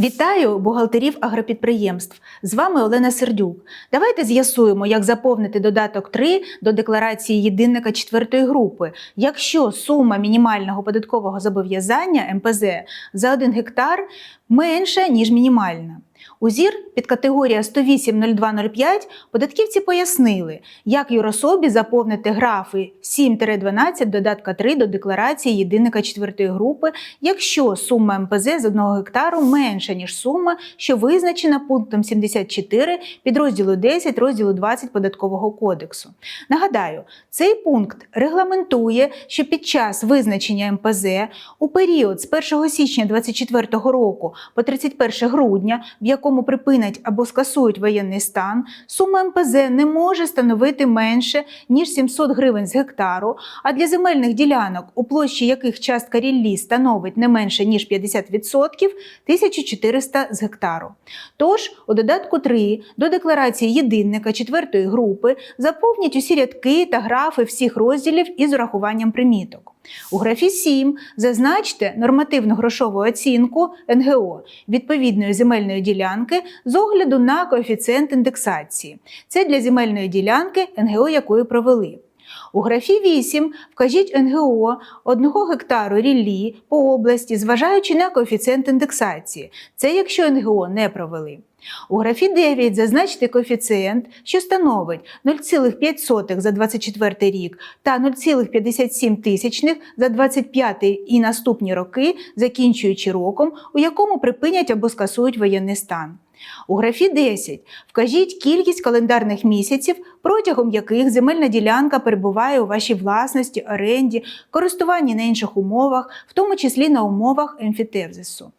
Вітаю бухгалтерів агропідприємств. З вами Олена Сердюк. Давайте з'ясуємо, як заповнити додаток 3 до декларації єдинника четвертої групи, якщо сума мінімального податкового зобов'язання МПЗ за 1 гектар менша, ніж мінімальна. У ЗІР під категорія 108.02.05 податківці пояснили, як юрособі заповнити графи 7-12 додатка 3 до декларації єдинника четвертої групи, якщо сума МПЗ з 1 гектару менша, ніж сума, що визначена пунктом 74 підрозділу 10 розділу 20 Податкового кодексу. Нагадаю, цей пункт регламентує, що під час визначення МПЗ у період з 1 січня 2024 року по 31 грудня, в якому припинять або скасують воєнний стан, сума МПЗ не може становити менше, ніж 700 гривень з гектару, а для земельних ділянок, у площі яких частка ріллі становить не менше, ніж 50%, 1400 з гектару. Тож, у додатку 3 до декларації єдинника четвертої групи заповніть усі рядки та графи всіх розділів із урахуванням приміток. У графі 7 зазначте нормативну грошову оцінку НГО відповідної земельної ділянки з огляду на коефіцієнт індексації. Це для земельної ділянки НГО якої провели. У графі 8 вкажіть НГО 1 гектару ріллі по області, зважаючи на коефіцієнт індексації. Це якщо НГО не провели. У графі 9 зазначте коефіцієнт, що становить 0,5 за 24 рік та 0,57 за 25 і наступні роки, закінчуючи роком, у якому припинять або скасують воєнний стан. У графі 10 вкажіть кількість календарних місяців, протягом яких земельна ділянка перебуває у вашій власності, оренді, користуванні на інших умовах, в тому числі на умовах емфітевзису.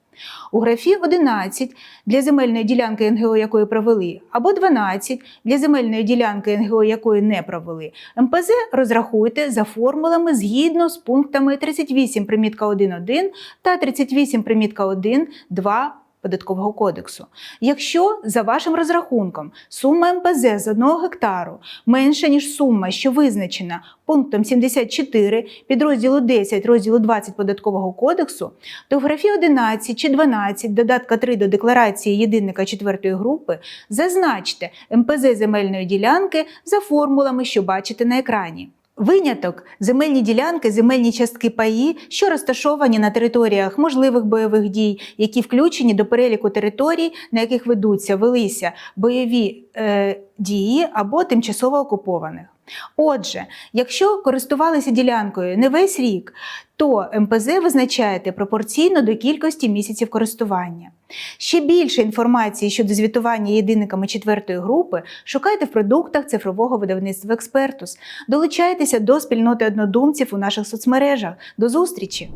У графі 11 для земельної ділянки НГО якої провели, або 12 для земельної ділянки НГО якої не провели. МПЗ розрахуйте за формулами згідно з пунктами 38 примітка 1.1 та 38 примітка 1.2 Податкового кодексу. Якщо за вашим розрахунком сума МПЗ з 1 гектару менша, ніж сума, що визначена пунктом 74 підрозділу 10 розділу 20 Податкового кодексу, то в графі 11 чи 12 додатка 3 до декларації єдинника четвертої групи зазначте МПЗ земельної ділянки за формулами, що бачите на екрані. Виняток земельні ділянки, земельні частки паї, що розташовані на територіях можливих бойових дій, які включені до переліку територій, на яких ведуться велися бойові е, дії або тимчасово окупованих. Отже, якщо користувалися ділянкою не весь рік, то МПЗ визначаєте пропорційно до кількості місяців користування. Ще більше інформації щодо звітування єдиниками четвертої групи шукайте в продуктах цифрового видавництва Експертус. Долучайтеся до спільноти однодумців у наших соцмережах. До зустрічі!